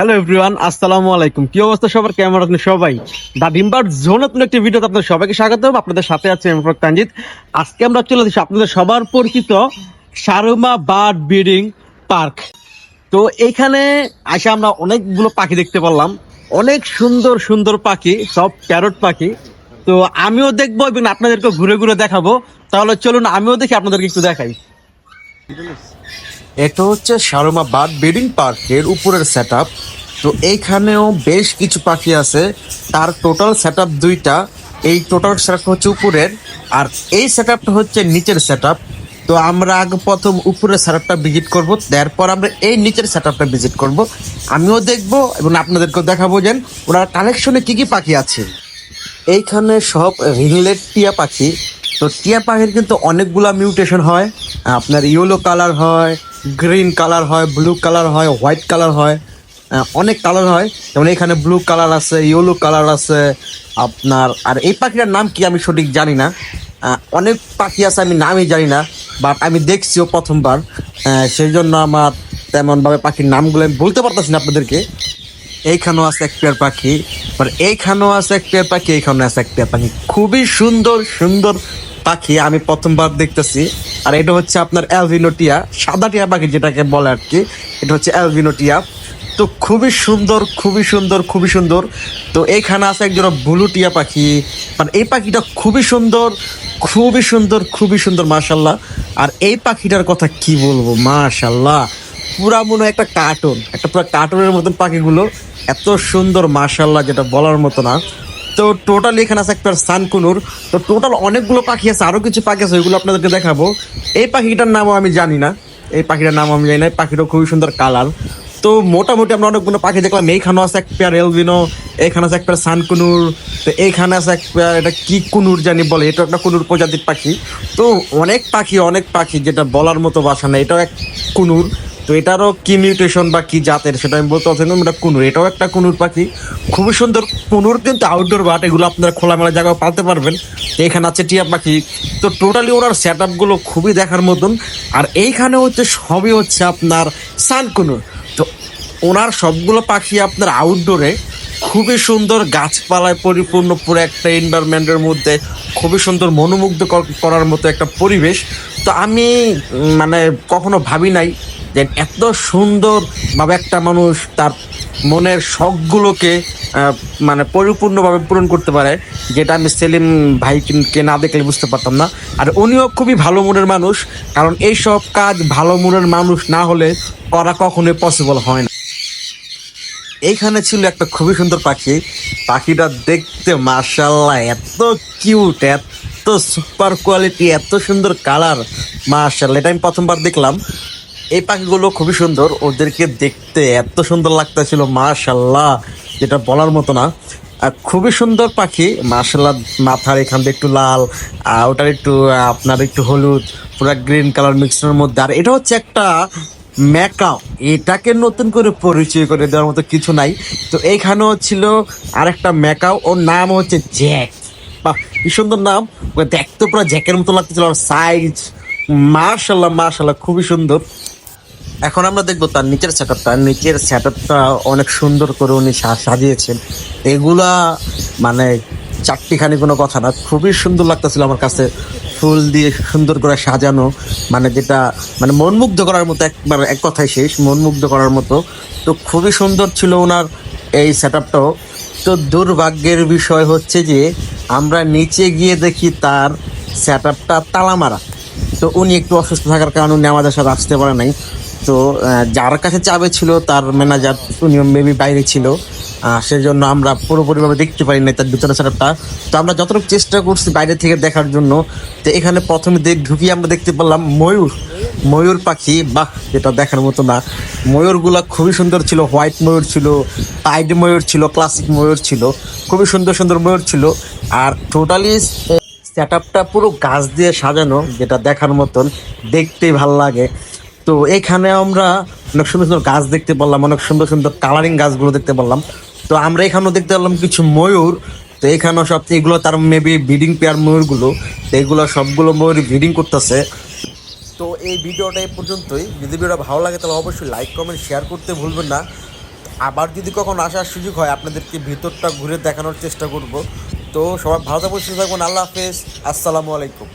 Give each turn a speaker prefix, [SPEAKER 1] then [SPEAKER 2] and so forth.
[SPEAKER 1] Hello everyone আসসালামু আলাইকুম। কি অবস্থা সবার? কেমন আছেন সবাই? দা ডিম্বার জোন নতুন একটি ভিডিওতে আপনাদের সবাইকে স্বাগত আপনাদের সাথে আছে আমি ফরক তানজিৎ আজকে আমরা চলে এসেছি আপনাদের সবার পরিচিত সারুমা বার্ড ব্রিডিং পার্ক। তো এইখানে আসে আমরা অনেকগুলো পাখি দেখতে পারলাম। অনেক সুন্দর সুন্দর পাখি, সব প্যারট পাখি। তো আমিও দেখব এবং আপনাদেরকে ঘুরে ঘুরে দেখাবো। তাহলে চলুন, আমিও দেখি, আপনাদেরকে একটু দেখাই।
[SPEAKER 2] এটা হচ্ছে সারমা বার্ড ব্রিডিং পার্কের উপরের সেট তো এইখানেও বেশ কিছু পাখি আছে। তার টোটাল সেট দুইটা। এই টোটাল সেট হচ্ছে উপরের আর এই সেট হচ্ছে নিচের সেট তো আমরা আগে প্রথম উপরের সেটআপটা ভিজিট করব, তারপর আমরা এই নিচের সেটআপটা ভিজিট করব। আমিও দেখব এবং আপনাদেরকেও দেখাবো যে ওনার কালেকশনে কি কি পাখি আছে। এইখানে সব রিংলেট টিয়া পাখি। তো টিয়া পাখির কিন্তু অনেকগুলা মিউটেশন হয়। আপনার ইয়েলো কালার হয় গ্রিন কালার হয় ব্লু কালার হয় হোয়াইট কালার হয়। অনেক কালার হয়। যেমন এখানে ব্লু কালার আছে ইয়েলো কালার আছে, আপনার, আর এই পাখিটার নাম কি আমি সঠিক জানি না। অনেক পাখি আছে, আমি নামই জানি না বাট আমি দেখছিও প্রথমবার। সেই জন্য আমার তেমনভাবে পাখির নামগুলো আমি বলতে পারতেছি না আপনাদেরকে। এইখানেও আছে এক পেয়ার পাখি আর এইখানেও আছে এক পেয়ার পাখি এইখানে আছে এক পেয়ার পাখি। খুবই সুন্দর সুন্দর পাখি আমি প্রথমবার দেখতেছি। আর এটা হচ্ছে আপনার অ্যালভিনোটিয়া সাদা টিয়া পাখি যেটাকে বলে আর কি, এটা হচ্ছে অ্যালভিনোটিয়া তো খুবই সুন্দর খুবই সুন্দর খুবই সুন্দর। তো এইখানে আছে একজন ব্লু টিয়া পাখি। মানে এই পাখিটা খুবই সুন্দর খুবই সুন্দর খুবই সুন্দর, মাশাল্লাহ। আর এই পাখিটার কথা কি বলব? মাশাল্লাহ, পুরা মনে একটা কার্টুন একটা পুরো কার্টুনের মতন পাখিগুলো। এত সুন্দর মার্শাল্লাহ যেটা বলার মতো না। তো টোটাল এখানে আছে একটা সানকুনুর। তো টোটাল অনেকগুলো পাখি আছে আরও কিছু পাখি আছে, ওইগুলো আপনাদেরকে দেখাবো। এই পাখিটার নামও আমি জানি না। এই পাখিটার নাম আমি জানি না। পাখিটা খুবই সুন্দর কালার তো মোটামুটি আমরা অনেকগুলো পাখি দেখলাম। এইখানেও আছে এক পেয়ার এলভিনো এখানে আছে এক পেয়ার সানকুনুর, তো এইখানে আছে এক পেয়ার, এটা কি কুনুর জানি বলে, এটা একটা কুনুর প্রজাতির পাখি। তো অনেক পাখি অনেক পাখি, যেটা বলার মতো বাসা না এটাও এক কুনুর, তো এটারও কি মিউটেশন বা কি জাতের সেটা আমি বলতে পারছি না, এটা কুনুর। এটাও একটা কুনুর পাখি। খুবই সুন্দর কুনুর, কিন্তু আউটডোর বাট এগুলো আপনারা খোলামেলা জায়গায় পালতে পারবেন। এখানে আছে টিয়া পাখি। তো টোটালি ওনার সেট আপগুলো খুবই দেখার মতন। আর এইখানে হচ্ছে সবই হচ্ছে আপনার সান কুনুর ওনার সবগুলো পাখি আপনার আউটডোরে খুবই সুন্দর গাছপালায় পরিপূর্ণ পুরো একটা এনভায়রনমেন্টের মধ্যে খুবই সুন্দর মনোমুগ্ধ করার মতো একটা পরিবেশ। তো আমি মানে কখনো ভাবি নাই যে এত সুন্দরভাবে একটা মানুষ তার মনের শখগুলোকে মানে পরিপূর্ণভাবে পূরণ করতে পারে, যেটা আমি সেলিম ভাইকে না দেখলে বুঝতে পারতাম না। আর উনিও খুবই ভালো মনের মানুষ, কারণ এইসব কাজ ভালো মনের মানুষ না হলে করা কখনোই পসিবল হয় না। এইখানে ছিল একটা খুবই সুন্দর পাখি। পাখিটা দেখতে মাশাল্লাহ এত কিউট এত সুপার কোয়ালিটি এত সুন্দর কালার মাশাল্লাহ এটা আমি প্রথমবার দেখলাম। এই পাখিগুলো খুবই সুন্দর, ওদেরকে দেখতে এত সুন্দর লাগতেছিল মাশাল্লাহ যেটা বলার মতো না। আর খুবই সুন্দর পাখি মাশাল্লাহ মাথার এখান থেকে একটু লাল ওটার একটু, আপনার একটু হলুদ, পুরো গ্রিন কালার মিক্সচারের মধ্যে। আর এটা হচ্ছে একটা ম্যাকাও। এটাকে নতুন করে পরিচয় করে দেওয়ার মতো কিছু নাই। তো এইখানেও ছিল আরেকটা ম্যাকাও, ওর নাম হচ্ছে জ্যাক। বাহ, কি সুন্দর নাম। দেখতে পুরো জ্যাকের মতো লাগতেছিল আর সাইজ মার্শাল্লাহ মার্শাল্লাহ, খুবই সুন্দর। এখন আমরা দেখব তার নিচের আপটা নিচের আপটা অনেক সুন্দর করে উনি সাজিয়েছেন। এগুলা মানে চারটিখানি কোনো কথা না। খুবই সুন্দর লাগতেছিল আমার কাছে। ফুল দিয়ে সুন্দর করে সাজানো মানে যেটা মানে মনমুগ্ধ করার মতো একবার এক কথাই শেষ, মনমুগ্ধ করার মতো। তো খুবই সুন্দর ছিল ওনার এই সেট তো দুর্ভাগ্যের বিষয় হচ্ছে যে, আমরা নিচে গিয়ে দেখি তার সেট আপটা তালা মারা তো উনি একটু অসুস্থ থাকার কারণে উনি আমাদের সাথে আসতে পারে নাই। তো যার কাছে চাবে ছিল, তার ম্যানেজার উনি মেবি বাইরে ছিল। সেজন্য আমরা পুরোপুরিভাবে দেখতে পারি না তার ভিতরে সেটআপটা তো আমরা যতটুকু চেষ্টা করছি বাইরে থেকে দেখার জন্য, তো এখানে প্রথমে ঢুকি আমরা দেখতে পেলাম ময়ূর। ময়ূর পাখি, বাহ যেটা দেখার মতো না। ময়ূরগুলা খুবই সুন্দর ছিল হোয়াইট ময়ূর ছিল টাইড ময়ূর ছিল ক্লাসিক ময়ূর ছিল। খুবই সুন্দর সুন্দর ময়ূর ছিল। আর টোটালি সেট পুরো গাছ দিয়ে সাজানো, যেটা দেখার মতন। দেখতেই ভালো লাগে। তো এখানে আমরা অনেক সুন্দর সুন্দর গাছ দেখতে পারলাম, অনেক সুন্দর সুন্দর কালারিং গাছগুলো দেখতে পারলাম। তো আমরা এখানেও দেখতে পারলাম কিছু ময়ূর। তো এখানেও সব এগুলো তার মেবি ব্রিডিং পেয়ার ময়ূরগুলো। তো এগুলো সবগুলো ময়ূর ব্রিডিং করতেছে। তো এই ভিডিওটা এই পর্যন্তই। যদি ভিডিওটা ভালো লাগে তাহলে অবশ্যই লাইক কমেন্ট শেয়ার করতে ভুলবেন না। আবার যদি কখন আসার সুযোগ হয়, আপনাদেরকে ভিতরটা ঘুরে দেখানোর চেষ্টা করব। তো সবাই ভালো থাকবেন, সুস্থ থাকবেন। আল্লাহ হাফেজ। আসসালামু আলাইকুম।